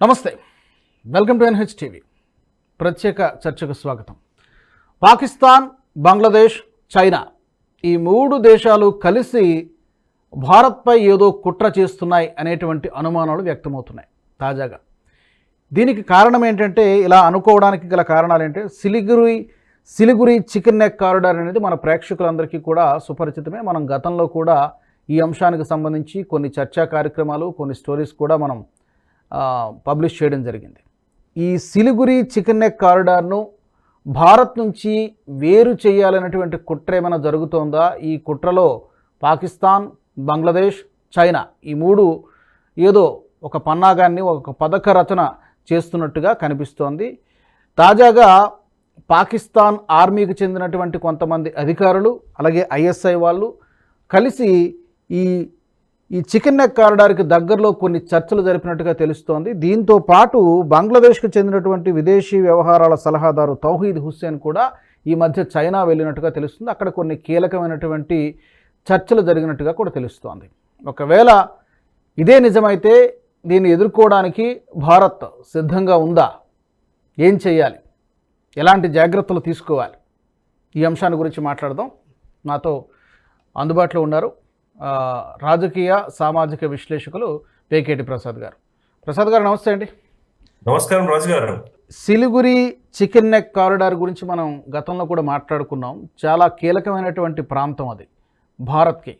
నమస్తే. Welcome to NH TV ప్రత్యేక చర్చకు స్వాగతం. పాకిస్తాన్ బంగ్లాదేశ్ చైనా ఈ మూడు దేశాలు కలిసి భారత్పై ఏదో కుట్ర చేస్తున్నాయి అనేటువంటి అనుమానాలు వ్యక్తమవుతున్నాయి తాజాగా. దీనికి కారణం ఏంటంటే ఇలా అనుకోవడానికి గల కారణాలు ఏంటంటే Siliguri Siliguri chicken neck corridor అనేది మన ప్రేక్షకులందరికీ కూడా సుపరిచితమే. మనం గతంలో కూడా ఈ అంశానికి సంబంధించి కొన్ని చర్చా కార్యక్రమాలు కొన్ని స్టోరీస్ కూడా మనం పబ్లిష్ చేయడం జరిగింది. ఈ సిలిగురి చికెన్ నెక్ కారిడార్ను భారత్ నుంచి వేరు చేయాలనేటువంటి కుట్ర ఏమైనా జరుగుతోందా? ఈ కుట్రలో పాకిస్తాన్ బంగ్లాదేశ్ చైనా ఈ మూడు ఏదో ఒక పన్నాగాన్ని ఒక పథక రచన చేస్తున్నట్టుగా కనిపిస్తోంది. తాజాగా పాకిస్తాన్ ఆర్మీకి చెందినటువంటి కొంతమంది అధికారులు అలాగే ఐఎస్ఐ వాళ్ళు కలిసి ఈ ఈ చికెన్ నెక్ కారిడార్కి దగ్గరలో కొన్ని చర్చలు జరిపినట్టుగా తెలుస్తోంది. దీంతో పాటు బంగ్లాదేశ్కు చెందినటువంటి విదేశీ వ్యవహారాల సలహాదారు తౌహీద్ హుస్సేన్ కూడా ఈ మధ్య చైనా వెళ్ళినట్టుగా తెలుస్తుంది. అక్కడ కొన్ని కీలకమైనటువంటి చర్చలు జరిగినట్టుగా కూడా తెలుస్తోంది. ఒకవేళ ఇదే నిజమైతే దీన్ని ఎదుర్కోవడానికి భారత్ సిద్ధంగా ఉందా? ఏం చేయాలి ఎలాంటి జాగ్రత్తలు తీసుకోవాలి? ఈ అంశాన్ని గురించి మాట్లాడదాం. నాతో అందుబాటులో ఉన్నారు రాజకీయ సామాజిక విశ్లేషకులు పేకేటి ప్రసాద్ గారు. ప్రసాద్ గారు నమస్తే అండి. నమస్కారం రాజు గారు సిలిగురి చికెన్ నెక్ కారిడార్ గురించి మనం గతంలో కూడా మాట్లాడుకున్నాం. చాలా కీలకమైనటువంటి ప్రాంతం అది భారత్కి.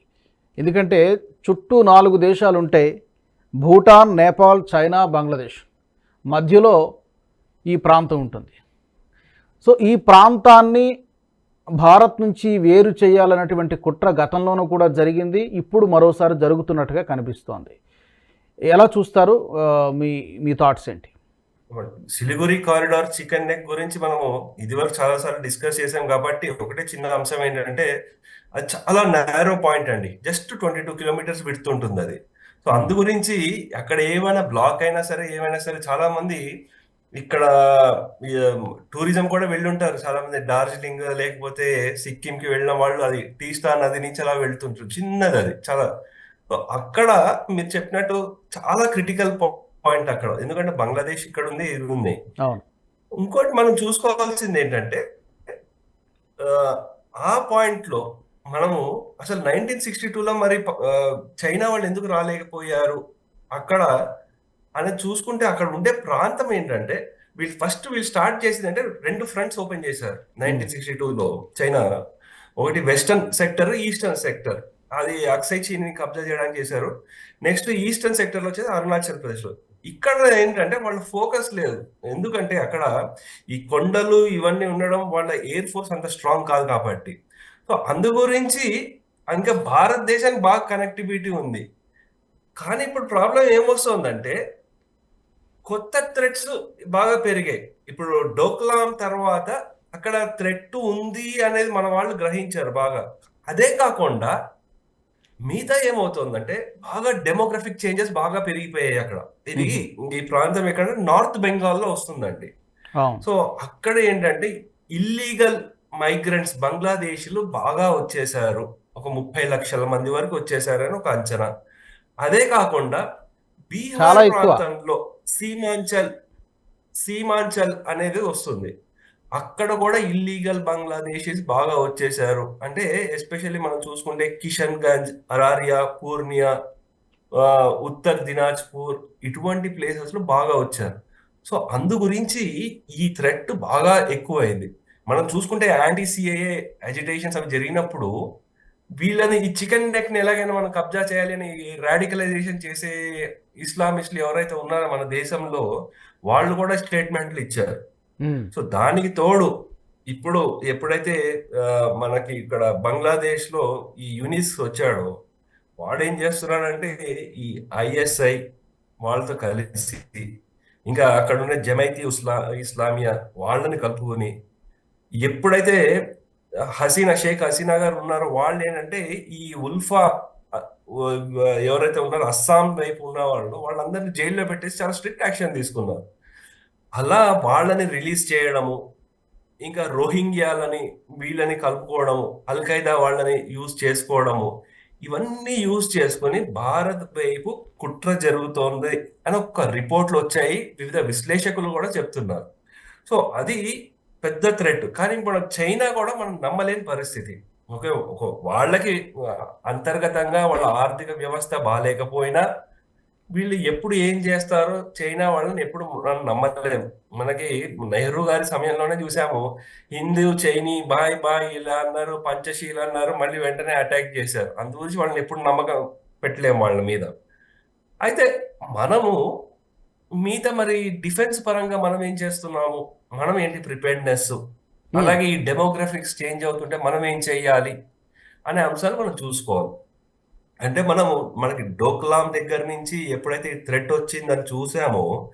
ఎందుకంటే చుట్టూ నాలుగు దేశాలు ఉంటాయి భూటాన్ నేపాల్ చైనా బంగ్లాదేశ్ మధ్యలో ఈ ప్రాంతం ఉంటుంది. సో ఈ ప్రాంతాన్ని భారత్ నుంచి వేరు చేయాలన్నటువంటి కుట్ర గతంలోనూ కూడా జరిగింది ఇప్పుడు మరోసారి జరుగుతున్నట్టుగా కనిపిస్తోంది. ఎలా చూస్తారు మీ మీ థాట్స్ ఏంటి? సిలిగురి కారిడార్ చికెన్ నెక్ గురించి మనము ఇదివరకు చాలా సార్లు డిస్కస్ చేసాం కాబట్టి ఒకటే చిన్న అంశం ఏంటంటే అది చాలా నేరో పాయింట్ అండి. జస్ట్ ట్వంటీ టూ కిలోమీటర్స్ విడుతుంటుంది అది. సో అందు గురించి అక్కడ ఏమైనా బ్లాక్ అయినా సరే ఏమైనా సరే చాలా మంది ఇక్కడ టూరిజం కూడా వెళ్ళి ఉంటారు చాలా మంది డార్జిలింగ్ లేకపోతే సిక్కిం కి వెళ్ళిన వాళ్ళు అది టీస్టా నది నుంచి అలా వెళ్తుంటారు. చిన్నది అది. చాలా అక్కడ మీరు చెప్పినట్టు చాలా క్రిటికల్ పాయింట్ అక్కడ. ఎందుకంటే బంగ్లాదేశ్ ఇక్కడ ఉంది ఇది ఉంది ఇంకోటి మనం చూసుకోవాల్సింది ఏంటంటే ఆ, పాయింట్లో మనము అసలు నైన్టీన్ సిక్స్టీ టూలో మరి చైనా వాళ్ళు ఎందుకు రాలేకపోయారు? అక్కడ అనేది చూసుకుంటే అక్కడ ఉండే ప్రాంతం ఏంటంటే వీళ్ళు ఫస్ట్ వీళ్ళు స్టార్ట్ చేసింది అంటే రెండు ఫ్రంట్స్ ఓపెన్ చేశారు. నైన్టీన్ సిక్స్టీ టూలో చైనా. ఒకటి వెస్టర్న్ సెక్టర్ ఈస్టర్న్ సెక్టర్ అది అక్సై చీని కబ్జా చేయడానికి చేశారు. నెక్స్ట్ ఈస్టర్న్ సెక్టర్లో వచ్చేది అరుణాచల్ ప్రదేశ్లో ఇక్కడ ఏంటంటే వాళ్ళ ఫోకస్ లేదు. ఎందుకంటే అక్కడ ఈ కొండలు ఇవన్నీ ఉండడం వాళ్ళ ఎయిర్ ఫోర్స్ అంత స్ట్రాంగ్ కాదు కాబట్టి. సో అందు గురించి ఇంకా భారతదేశానికి బాగా కనెక్టివిటీ ఉంది. కానీ ఇప్పుడు ప్రాబ్లం ఏమొస్తుందంటే కొత్త థ్రెట్స్ బాగా పెరిగాయి. ఇప్పుడు డోక్లాం తర్వాత అక్కడ థ్రెట్ ఉంది అనేది మన వాళ్ళు గ్రహించారు బాగా. అదే కాకుండా మిగతా ఏమవుతుందంటే బాగా డెమోగ్రఫిక్ చేంజెస్ బాగా పెరిగిపోయాయి అక్కడ. ఇది ఈ ప్రాంతం ఎక్కడ? నార్త్ బెంగాల్లో వస్తుందండి. సో అక్కడ ఏంటంటే ఇల్లీగల్ మైగ్రెంట్స్ బంగ్లాదేశీలు బాగా వచ్చేసారు ఒక ముప్పై లక్షల మంది వరకు వచ్చేసారని ఒక అంచనా. అదే కాకుండా బీహార్. ప్రాంతంలో సీమాంచల్ సీమాంచల్ అనేది వస్తుంది. అక్కడ కూడా ఇల్లీగల్ బంగ్లాదేశీస్ బాగా వచ్చేసారు అంటే ఎస్పెషల్లీ మనం చూసుకుంటే కిషన్ గంజ్ అరారియా పూర్నియా ఉత్తర్ దినాజ్పూర్ ఇటువంటి ప్లేసెస్లో బాగా వచ్చారు. సో అందు గురించి ఈ థ్రెట్ బాగా ఎక్కువైంది. మనం చూసుకుంటే యాంటీ సిఏఏ అజిటేషన్స్ అవి జరిగినప్పుడు వీళ్ళని ఈ చికెన్ నెక్ని ఎలాగైనా మనం కబ్జా చేయాలి అని రాడికలైజేషన్ చేసే ఇస్లామిస్టులు ఎవరైతే ఉన్నారో మన దేశంలో వాళ్ళు కూడా స్టేట్మెంట్లు ఇచ్చారు. సో దానికి తోడు ఇప్పుడు ఎప్పుడైతే మనకి ఇక్కడ బంగ్లాదేశ్లో ఈ యునిస్ వచ్చాడో వాడేం చేస్తున్నాడంటే ఈ ఐఎస్ఐ వాళ్ళతో కలిసి ఇంకా అక్కడ ఉన్న జమైతీ ఉస్లా ఇస్లామియా వాళ్ళని కలుపుకొని ఎప్పుడైతే హసీనా షేక్ హసీనా గారు ఉన్నారో. వాళ్ళు ఏంటంటే ఈ ఉల్ఫా ఎవరైతే ఉన్నారో అస్సాం వైపు ఉన్న వాళ్ళు వాళ్ళందరినీ జైల్లో పెట్టేసి చాలా స్ట్రిక్ట్ యాక్షన్ తీసుకున్నారు. అలా వాళ్ళని రిలీజ్ చేయడము ఇంకా రోహింగ్యాలని వీళ్ళని కలుపుకోవడము అల్ఖైదా వాళ్ళని యూజ్ చేసుకోవడము ఇవన్నీ యూజ్ చేసుకొని భారత్ వైపు కుట్ర జరుగుతోంది అని ఒక రిపోర్ట్లు వచ్చాయి. వివిధ విశ్లేషకులు కూడా చెప్తున్నారు. సో అది పెద్ద థ్రెట్ కానీ ఇప్పుడు చైనా కూడా మనం నమ్మలేని పరిస్థితి. ఓకే ఒక వాళ్ళకి అంతర్గతంగా వాళ్ళ ఆర్థిక వ్యవస్థ బాగాలేకపోయినా వీళ్ళు ఎప్పుడు ఏం చేస్తారో చైనా వాళ్ళని ఎప్పుడు మనం నమ్మలేము మనకి నెహ్రూ గారి సమయంలోనే చూసాము. హిందూ చైనీ బాయ్ బాయ్ ఇలా అన్నారు పంచశీల అన్నారు మళ్ళీ వెంటనే అటాక్ చేశారు. అందుగురించి వాళ్ళని ఎప్పుడు నమ్మకం పెట్టలేము వాళ్ళ మీద. అయితే మనము మిగతా మరి డిఫెన్స్ పరంగా మనం ఏం చేస్తున్నాము? మనం ఏంటి ప్రిపేర్డ్నెస్? అలాగే ఈ డెమోగ్రఫిక్స్ చేంజ్ అవుతుంటే మనం ఏం చేయాలి? అనే అంశాలు మనం చూసుకోవాలి. అంటే మనము మనకి డోక్లాం దగ్గర నుంచి ఎప్పుడైతే థ్రెట్ వచ్చిందని చూసామో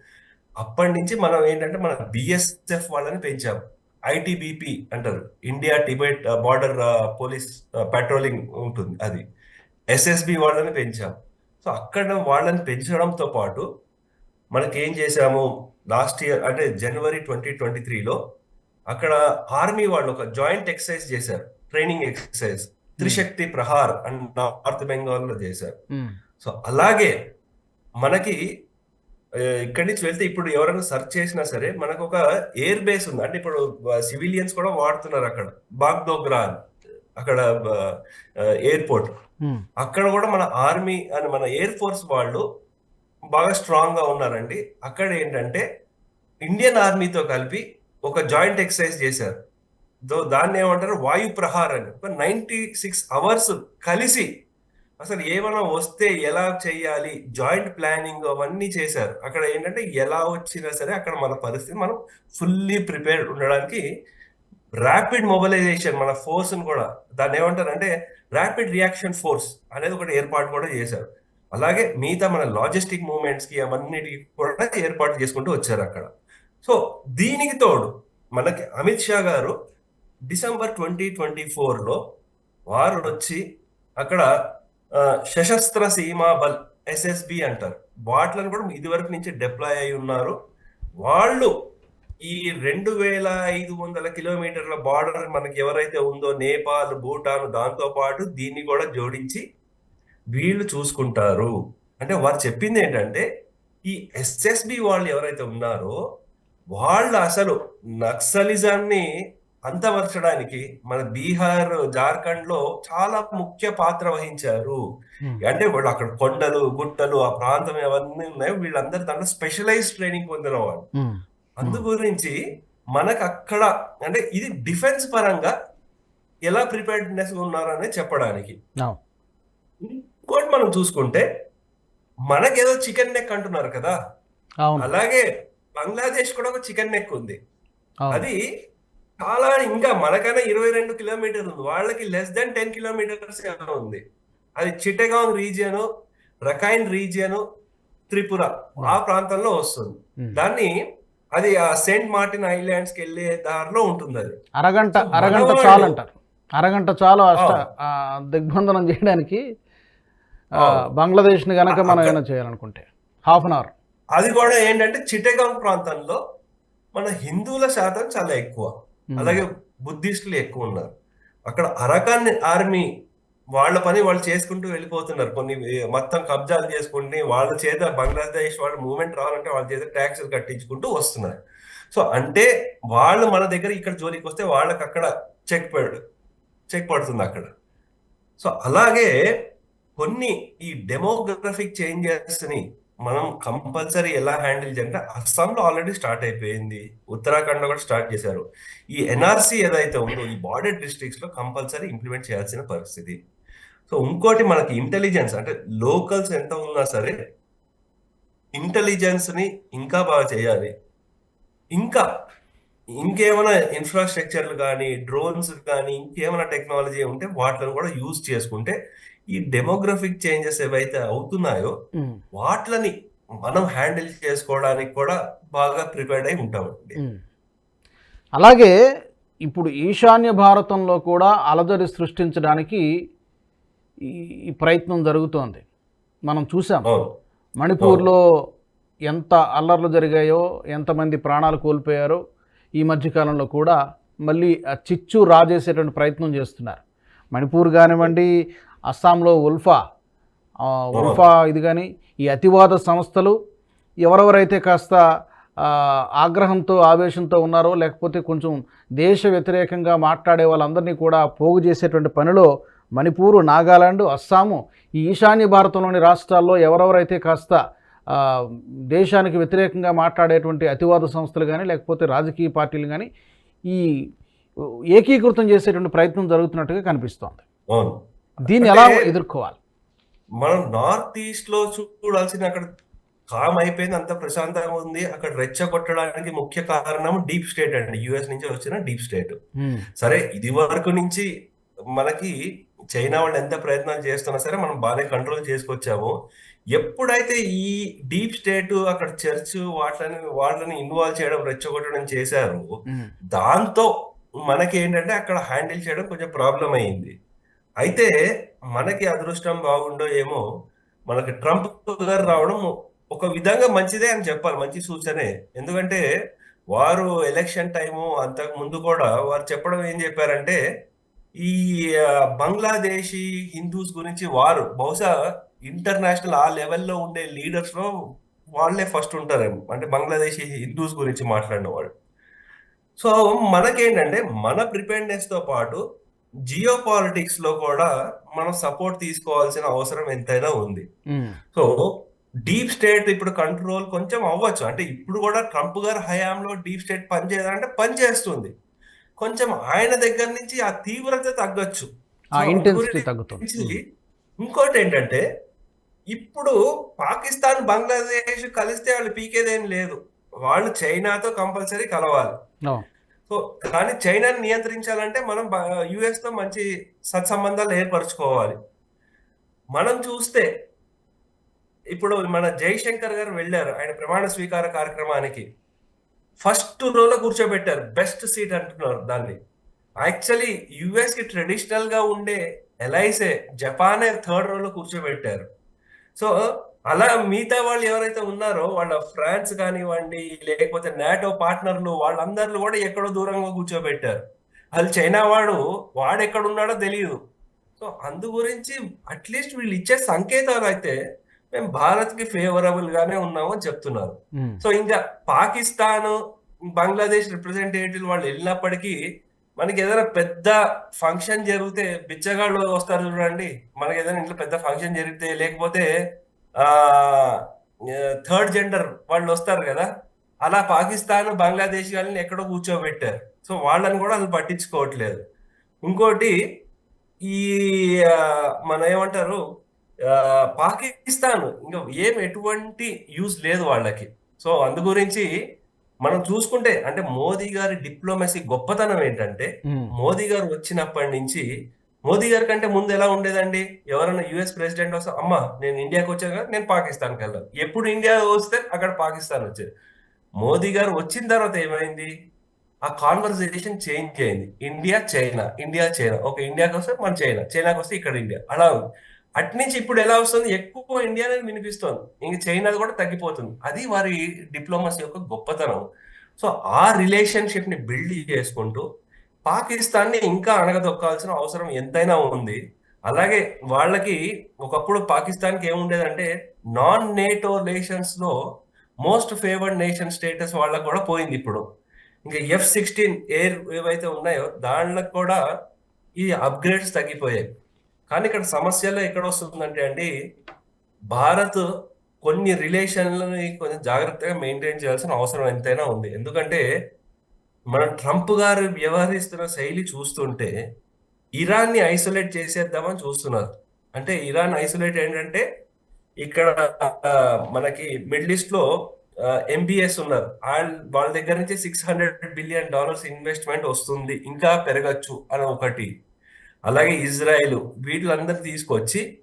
అప్పటి నుంచి మనం ఏంటంటే మన బిఎస్ఎఫ్ వాళ్ళని పెంచాము ఐటీబీపీ అంటారు. India Tibet border police patrolling ఉంటుంది అది. ఎస్ఎస్బి వాళ్ళని పెంచాం. సో అక్కడ వాళ్ళని పెంచడంతో పాటు మనకి ఏం చేశాము? లాస్ట్ ఇయర్ అంటే జనవరి ట్వంటీ ట్వంటీ త్రీలో అక్కడ ఆర్మీ వాళ్ళు ఒక జాయింట్ ఎక్సర్సైజ్ చేశారు. ట్రైనింగ్ ఎక్సర్సైజ్ త్రిశక్తి ప్రహార్ అని నార్త్ బెంగాల్లో చేశారు. ఉమ్, సో అలాగే మనకి ఇక్కడి నుంచి వెళ్తే ఇప్పుడు ఎవరైనా సెర్చ్ చేసినా సరే మనకు ఒక ఎయిర్ బేస్ ఉంది. అంటే ఇప్పుడు సివిలియన్స్ కూడా వాడుతున్నారు అక్కడ. బాగ్దోగ్రా. అక్కడ ఎయిర్పోర్ట్. అక్కడ కూడా మన ఆర్మీ అని మన ఎయిర్ ఫోర్స్ వాళ్ళు బాగా స్ట్రాంగ్గా ఉన్నారండి. అక్కడ ఏంటంటే ఇండియన్ ఆర్మీతో కలిపి ఒక జాయింట్ ఎక్సర్సైజ్ చేశారు. దో దాన్ని ఏమంటారు? వాయు ప్రహార్ అని ఒక నైంటీ సిక్స్ అవర్స్ కలిసి అసలు ఏమైనా వస్తే ఎలా చేయాలి? జాయింట్ ప్లానింగ్ అవన్నీ చేశారు. అక్కడ ఏంటంటే ఎలా వచ్చినా సరే అక్కడ మన పరిస్థితి మనం ఫుల్లీ ప్రిపేర్డ్ ఉండడానికి ర్యాపిడ్ మొబిలైజేషన్ మన ఫోర్స్ని కూడా దాన్ని ఏమంటారు అంటే ర్యాపిడ్ రియాక్షన్ ఫోర్స్ అనేది ఒకటి ఏర్పాటు కూడా చేశారు. అలాగే మిగతా మన లాజిస్టిక్ మూమెంట్స్కి అవన్నిటికి కూడా ఏర్పాటు చేసుకుంటూ వచ్చారు అక్కడ. సో దీనికి తోడు మనకి అమిత్ షా గారు డిసెంబర్ ట్వంటీ ట్వంటీ ఫోర్లో వారు వచ్చి అక్కడ సశస్త్ర సీమా బల్ ఎస్ఎస్బి అంటారు. వాటిలను కూడా ఇదివరకు నుంచి డిప్లాయ్ అయి ఉన్నారు. వాళ్ళు ఈ రెండు వేల ఐదు వందల కిలోమీటర్ల బార్డర్ మనకి ఎవరైతే ఉందో నేపాల్ భూటాన్ దాంతో పాటు దీన్ని కూడా జోడించి వీళ్ళు చూసుకుంటారు. అంటే వారు చెప్పింది ఏంటంటే ఈ ఎస్ఎస్బి వాళ్ళు ఎవరైతే ఉన్నారో వాళ్ళు అసలు నక్సలిజాన్ని అంతమర్చడానికి మన బీహార్ జార్ఖండ్లో చాలా ముఖ్య పాత్ర వహించారు. అంటే వాళ్ళు అక్కడ కొండలు గుట్టలు ఆ ప్రాంతం అవన్నీ ఉన్నాయి. వీళ్ళందరూ దాంట్లో స్పెషలైజ్ ట్రైనింగ్ పొందిన వాళ్ళు అందు గురించి మనకు అక్కడ అంటే ఇది డిఫెన్స్ పరంగా ఎలా ప్రిపేర్డ్నెస్ ఉన్నారనే చెప్పడానికి. ఇంకోటి మనం చూసుకుంటే మనకేదో చికెన్ నెక్ అంటున్నారు కదా. అలాగే బంగ్లాదేశ్ కూడా ఒక చికెన్ నెక్ ఉంది. అది చాలా ఇంకా మనకైనా ఇరవై రెండు కిలోమీటర్లు ఉంది. వాళ్ళకి లెస్ దాన్ టెన్ కిలోమీటర్స్ ఉంది. అది Chittagong region Rakhine region Tripura ఆ ప్రాంతంలో వస్తుంది. దాన్ని అది ఆ సెయింట్ మార్టిన్ ఐలాండ్స్కి వెళ్ళే దారిలో ఉంటుంది అది. అరగంట అరగంట చాలు అంటారు అరగంట చాలు దిగ్బంధనం చేయడానికి. బంగ్లాదేశ్ని గనక మనం ఏమైనా చేయాలనుకుంటే. Half an hour. అది కూడా ఏంటంటే చిట్టగాంగ్ ప్రాంతంలో మన హిందువుల శాతం చాలా ఎక్కువ. అలాగే బుద్ధిస్టులు ఎక్కువ ఉన్నారు. అక్కడ అరకాన్ ఆర్మీ వాళ్ళ పని వాళ్ళు చేసుకుంటూ వెళ్ళిపోతున్నారు. కొన్ని మొత్తం కబ్జాలు చేసుకుంటే వాళ్ళ చేత బంగ్లాదేశ్ వాళ్ళ మూవ్మెంట్ రావాలంటే వాళ్ళ చేత ట్యాక్సులు కట్టించుకుంటూ వస్తున్నారు. సో అంటే వాళ్ళు మన దగ్గర ఇక్కడ జోలికి వస్తే వాళ్ళకి అక్కడ చెక్ పడు చెక్ పడుతుంది అక్కడ. సో అలాగే కొన్ని ఈ డెమోగ్రఫిక్ చేంజెస్ని మనం కంపల్సరీ ఎలా హ్యాండిల్ చేయాలంటే అస్సాంలో ఆల్రెడీ స్టార్ట్ అయిపోయింది. ఉత్తరాఖండ్లో కూడా స్టార్ట్ చేశారు. ఈ ఎన్ఆర్సీ ఏదైతే ఉందో ఈ బార్డర్ డిస్ట్రిక్ట్స్లో కంపల్సరీ ఇంప్లిమెంట్ చేయాల్సిన పరిస్థితి. సో ఇంకోటి మనకి ఇంటెలిజెన్స్ అంటే లోకల్స్ ఎంత ఉన్నా సరే ఇంటెలిజెన్స్ని ఇంకా బాగా చేయాలి. ఇంకా ఇంకేమైనా ఇన్ఫ్రాస్ట్రక్చర్లు కానీ డ్రోన్స్ కానీ ఇంకేమైనా టెక్నాలజీ ఉంటే వాటిని కూడా యూజ్ చేసుకుంటే ఈ డెమోగ్రఫిక్ చేంజెస్ ఏవైతే అవుతున్నాయో వాటిని మనం హ్యాండిల్ చేసుకోవడానికి కూడా బాగా ప్రిపేర్డ్ అయి ఉంటామండి. అలాగే ఇప్పుడు ఈశాన్య భారతంలో కూడా అలజడి సృష్టించడానికి ఈ ప్రయత్నం జరుగుతోంది. మనం చూసాం. మణిపూర్లో ఎంత అల్లర్లు జరిగాయో ఎంతమంది ప్రాణాలు కోల్పోయారో ఈ మధ్యకాలంలో కూడా మళ్ళీ చిచ్చు రాజేసేటువంటి ప్రయత్నం చేస్తున్నారు. మణిపూర్ కానివ్వండి అస్సాంలో ఉల్ఫా ఉల్ఫా ఇది కానీ ఈ అతివాద సంస్థలు ఎవరెవరైతే కాస్త ఆగ్రహంతో ఆవేశంతో ఉన్నారో లేకపోతే కొంచెం దేశ వ్యతిరేకంగా మాట్లాడే వాళ్ళందరినీ కూడా పోగు చేసేటువంటి పనిలో మణిపూరు నాగాలాండ్ అస్సాము ఈ ఈశాన్య భారతంలోని రాష్ట్రాల్లో ఎవరెవరైతే కాస్త దేశానికి వ్యతిరేకంగా మాట్లాడేటువంటి అతివాద సంస్థలు కానీ లేకపోతే రాజకీయ పార్టీలు కానీ ఈ ఏకీకృతం చేసేటువంటి ప్రయత్నం జరుగుతున్నట్టుగా కనిపిస్తోంది. అవును. దీన్ని ఎలా ఎదుర్కోవాలి? మనం నార్త్ ఈస్ట్లో చూడాల్సిన అక్కడ కామ్ అయిపోయింది అంత ప్రశాంతంగా ఉంది. అక్కడ రెచ్చగొట్టడానికి ముఖ్య కారణం డీప్ స్టేట్ అండి. యుఎస్ నుంచి వచ్చిన డీప్ స్టేట్ సరే ఇది వరకు నుంచి మనకి చైనా వాళ్ళు ఎంత ప్రయత్నాలు చేస్తున్నా సరే మనం బాగానే కంట్రోల్ చేసుకొచ్చాము. ఎప్పుడైతే ఈ డీప్ స్టేట్ అక్కడ చర్చ్ వాటిని వాళ్ళని ఇన్వాల్వ్ చేయడం రెచ్చగొట్టడం చేశారు దాంతో మనకి ఏంటంటే అక్కడ హ్యాండిల్ చేయడం కొంచెం ప్రాబ్లం అయింది. అయితే మనకి అదృష్టం బాగుండో ఏమో మనకి ట్రంప్ గారు రావడం ఒక విధంగా మంచిదే అని చెప్పాలి మంచి సూచనే. ఎందుకంటే వారు ఎలక్షన్ టైము అంతకు ముందు కూడా వారు చెప్పడం ఏం చెప్పారంటే ఈ బంగ్లాదేశీ హిందూస్ గురించి వారు బహుశా ఇంటర్నేషనల్ ఆ లెవెల్లో ఉండే లీడర్స్లో వాళ్ళే ఫస్ట్ ఉంటారేమో. అంటే బంగ్లాదేశీ హిందూస్ గురించి మాట్లాడిన వాళ్ళు. సో మనకేంటంటే మన ప్రిపేర్నెస్తో పాటు జియో పాలిటిక్స్లో కూడా మనం సపోర్ట్ తీసుకోవాల్సిన అవసరం ఎంతైనా ఉంది. సో డీప్ స్టేట్ ఇప్పుడు కంట్రోల్ కొంచెం అవ్వచ్చు. అంటే ఇప్పుడు కూడా ట్రంప్ గారు హయాంలో డీప్ స్టేట్ పనిచేయాలంటే పనిచేస్తుంది కొంచెం ఆయన దగ్గర నుంచి ఆ తీవ్రత తగ్గొచ్చు. తగ్గుతుంది. ఇంకోటి ఏంటంటే ఇప్పుడు పాకిస్తాన్ బంగ్లాదేశ్ కలిస్తే వాళ్ళు పీకేదేం లేదు. వాళ్ళు చైనాతో కంపల్సరీ కలవాలి. సో కానీ చైనాని నియంత్రించాలంటే మనం యుఎస్తో మంచి సత్సంబంధాలు ఏర్పరచుకోవాలి. మనం చూస్తే ఇప్పుడు మన జైశంకర్ గారు వెళ్ళారు ఆయన ప్రమాణ స్వీకార కార్యక్రమానికి. ఫస్ట్ రోలో కూర్చోబెట్టారు బెస్ట్ సీట్ అంటున్నారు దాన్ని. యాక్చువల్లీ యుఎస్కి ట్రెడిషనల్గా ఉండే ఎలైసే జపానే థర్డ్ రోలో కూర్చోబెట్టారు. సో అలా మిగతా వాళ్ళు ఎవరైతే ఉన్నారో వాళ్ళ ఫ్రాన్స్ కానివ్వండి లేకపోతే నాటో పార్ట్నర్లు వాళ్ళందరిలో కూడా ఎక్కడో దూరంగా కూర్చోబెట్టారు. అది చైనా వాడు వాడు ఎక్కడ ఉన్నాడో తెలియదు సో అందు గురించి అట్లీస్ట్ వీళ్ళు ఇచ్చే సంకేతాలు అయితే మేము భారత్కి ఫేవరబుల్ గానే ఉన్నాము అని చెప్తున్నారు. సో ఇంకా పాకిస్తాన్ బంగ్లాదేశ్ రిప్రజెంటేటివ్ వాళ్ళు వెళ్ళినప్పటికీ మనకి ఏదైనా పెద్ద ఫంక్షన్ జరిగితే బిచ్చగాళ్ళు వస్తారు చూడండి. మనకి ఏదైనా ఇంట్లో పెద్ద ఫంక్షన్ జరిగితే లేకపోతే థర్డ్ జెండర్ వాళ్ళు వస్తారు కదా అలా పాకిస్తాన్ బంగ్లాదేశ్ వాళ్ళని ఎక్కడో కూర్చోబెట్టారు. సో వాళ్ళని కూడా అసలు పట్టించుకోవట్లేదు. ఇంకోటి ఈ మన ఏమంటారు పాకిస్తాన్ ఇంకా ఏం ఎటువంటి యూజ్ లేదు వాళ్ళకి. సో అందు గురించి మనం చూసుకుంటే అంటే మోదీ గారి డిప్లొమసీ గొప్పతనం ఏంటంటే. మోదీ గారు వచ్చినప్పటి నుంచి మోదీ గారి కంటే ముందు ఎలా ఉండేదండి? ఎవరైనా యుఎస్ ప్రెసిడెంట్ వస్తే అమ్మా నేను ఇండియాకి వచ్చాను కదా నేను పాకిస్తాన్కి వెళ్ళాను ఎప్పుడు ఇండియా వస్తే అక్కడ పాకిస్తాన్ వచ్చేది. మోదీ గారు వచ్చిన తర్వాత ఏమైంది? ఆ కాన్వర్సేషన్ చేంజ్ అయింది. India China. India China. ఒక ఇండియాకి వస్తే మన చైనా. చైనాకి వస్తే ఇక్కడ ఇండియా. అలా ఉంది. అట్నుంచి ఇప్పుడు ఎలా వస్తుంది? ఎక్కువ ఇండియా అనేది వినిపిస్తుంది. ఇంక చైనాది కూడా తగ్గిపోతుంది. అది వారి డిప్లొమసీ యొక్క గొప్పతనం. సో ఆ రిలేషన్షిప్ని బిల్డ్ చేసుకుంటూ పాకిస్తాన్ని ఇంకా అణగదొక్కాల్సిన అవసరం ఎంతైనా ఉంది. అలాగే వాళ్ళకి ఒకప్పుడు పాకిస్తాన్కి ఏముండేదంటే నాన్ నేటో నేషన్స్లో మోస్ట్ ఫేవర్డ్ నేషన్ స్టేటస్ వాళ్ళకు కూడా పోయింది ఇప్పుడు. ఇంకా ఎఫ్ సిక్స్టీన్ ఎయిర్ ఏవైతే ఉన్నాయో దాంట్లో కూడా ఈ అప్గ్రేడ్స్ తగ్గిపోయాయి. కానీ ఇక్కడ సమస్యలో ఎక్కడ వస్తుందంటే అండి భారత్ కొన్ని రిలేషన్లని కొంచెం జాగ్రత్తగా మెయింటైన్ చేయాల్సిన అవసరం ఎంతైనా ఉంది. ఎందుకంటే మన ట్రంప్ గారు వ్యవహరిస్తున్న శైలి చూస్తుంటే ఇరాన్ని ఐసోలేట్ చేసేద్దామని చూస్తున్నారు. అంటే ఇరాన్ ఐసోలేట్ ఏంటంటే ఇక్కడ మనకి మిడిల్ ఈస్ట్లో ఎంబీఎస్ ఉన్నారు. వాళ్ళ వాళ్ళ దగ్గర నుంచి six hundred billion dollars investment వస్తుంది. ఇంకా పెరగచ్చు అని ఒకటి. అలాగే ఇజ్రాయెల్ వీటిలందరూ తీసుకొచ్చి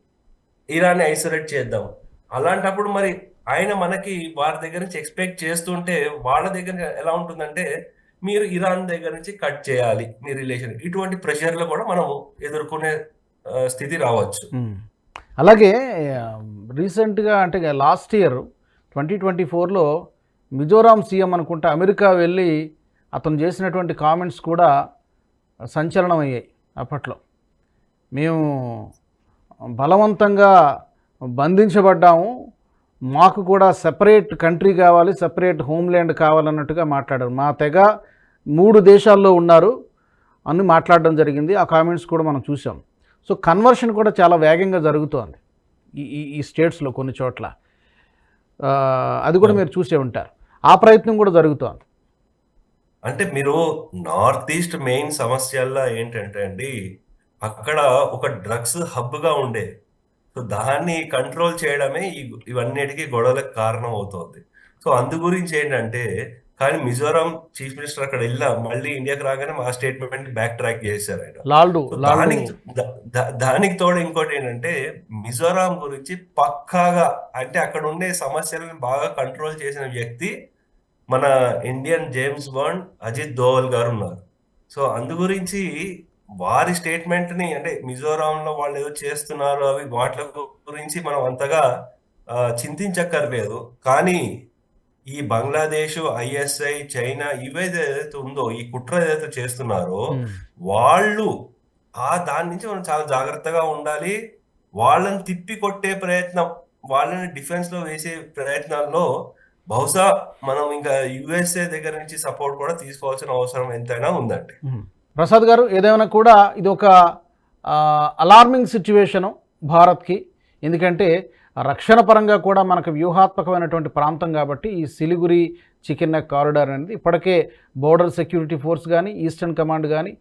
ఇరాన్ని ఐసోలేట్ చేద్దాం. అలాంటప్పుడు మరి ఆయన మనకి వారి దగ్గర నుంచి ఎక్స్పెక్ట్ చేస్తుంటే వాళ్ళ దగ్గర ఎలా ఉంటుందంటే మీరు ఇరాన్ దగ్గర నుంచి కట్ చేయాలి మీ రిలేషన్. ఇటువంటి ప్రెషర్లు కూడా మనం ఎదుర్కొనే స్థితి రావచ్చు. అలాగే రీసెంట్గా అంటే లాస్ట్ ఇయర్ ట్వంటీ ట్వంటీ ఫోర్లో మిజోరాం సీఎం అనుకుంటా అమెరికా వెళ్ళి అతను చేసినటువంటి కామెంట్స్ కూడా సంచలనం అయ్యాయి అప్పట్లో. మేము బలవంతంగా బంధించబడ్డాము. మాకు కూడా సెపరేట్ కంట్రీ కావాలి సెపరేట్ హోమ్ల్యాండ్ కావాలన్నట్టుగా మాట్లాడారు. మా తెగ మూడు దేశాల్లో ఉన్నారు అని మాట్లాడడం జరిగింది. ఆ కామెంట్స్ కూడా మనం చూసాం సో కన్వర్షన్ కూడా చాలా వేగంగా జరుగుతోంది ఈ ఈ ఈ స్టేట్స్లో కొన్ని చోట్ల. అది కూడా మీరు చూసే ఉంటారు. ఆ ప్రయత్నం కూడా జరుగుతోంది. అంటే మీరు నార్త్ ఈస్ట్ మెయిన్ సమస్యల్లో ఏంటంటే అండి అక్కడ ఒక డ్రగ్స్ హబ్గా ఉండే సో దాన్ని కంట్రోల్ చేయడమే ఈ ఇవన్నిటికీ గొడవలకు కారణం అవుతోంది సో అందు గురించి ఏంటంటే కానీ మిజోరాం చీఫ్ మినిస్టర్ అక్కడ వెళ్ళా మళ్ళీ ఇండియాకి రాగానే మా స్టేట్మెంట్ బ్యాక్ ట్రాక్ చేశారు ఆయన. దానికి దానికి తోడు ఇంకోటి ఏంటంటే మిజోరాం గురించి పక్కాగా అంటే అక్కడ ఉండే సమస్యలను బాగా కంట్రోల్ చేసిన వ్యక్తి మన Indian James Bond Ajit Doval గారు ఉన్నారు. సో అందు గురించి వారి స్టేట్మెంట్ని అంటే మిజోరాంలో వాళ్ళు ఏదో చేస్తున్నారు అవి వాటి గురించి మనం అంతగా చింతించక్కర్లేదు కానీ ఈ బంగ్లాదేశ్ ఐఎస్ఐ చైనా ఇవేదైతే ఏదైతే ఉందో ఈ కుట్ర ఏదైతే చేస్తున్నారో. వాళ్ళు ఆ దాని నుంచి మనం చాలా జాగ్రత్తగా ఉండాలి వాళ్ళని తిప్పి కొట్టే ప్రయత్నం వాళ్ళని డిఫెన్స్లో వేసే ప్రయత్నాల్లో బహుశా మనం ఇంకా యుఎస్ఏ దగ్గర నుంచి సపోర్ట్ కూడా తీసుకోవాల్సిన అవసరం ఎంతైనా ఉందండి. ప్రసాద్ గారు ఏదైనా కూడా ఇది ఒక అలార్మింగ్ సిచ్యువేషను భారత్కి. ఎందుకంటే రక్షణ పరంగా కూడా మనకు వ్యూహాత్మకమైనటువంటి ప్రాంతం కాబట్టి ఈ సిలిగురి చికెన్ నెక్ కారిడార్ అనేది ఇప్పటికే బోర్డర్ సెక్యూరిటీ ఫోర్స్ కానీ ఈస్టర్న్ కమాండ్ కానీ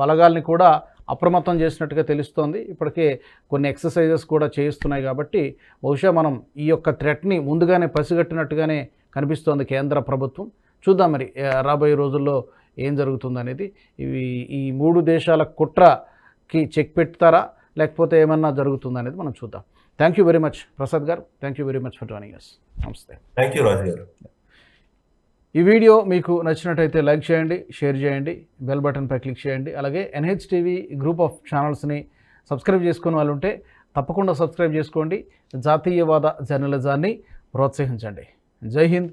బలగాల్ని కూడా అప్రమత్తం చేసినట్టుగా తెలుస్తోంది. ఇప్పటికే కొన్ని ఎక్సర్సైజెస్ కూడా చేయిస్తున్నాయి కాబట్టి బహుశా మనం ఈ యొక్క థ్రెట్ని ముందుగానే పసిగట్టినట్టుగానే కనిపిస్తోంది కేంద్ర ప్రభుత్వం. చూద్దాం మరి రాబోయే రోజుల్లో ఏం జరుగుతుందనేది ఇవి ఈ మూడు దేశాల కుట్రకి చెక్ పెడతారా? లేకపోతే ఏమన్నా జరుగుతుందనేది మనం చూద్దాం. Thank you very much Prasad గారు. Thank you very much for joining us నమస్తే థ్యాంక్ యూ రాజు గారు. ఈ వీడియో మీకు నచ్చినట్టయితే లైక్ చేయండి షేర్ చేయండి బెల్ బటన్పై క్లిక్ చేయండి. అలాగే ఎన్హెచ్ టీవీ గ్రూప్ ఆఫ్ ఛానల్స్ని సబ్స్క్రైబ్ చేసుకునే వాళ్ళు ఉంటే తప్పకుండా సబ్స్క్రైబ్ చేసుకోండి. జాతీయవాద జర్నలిజాన్ని ప్రోత్సహించండి. జై హింద్.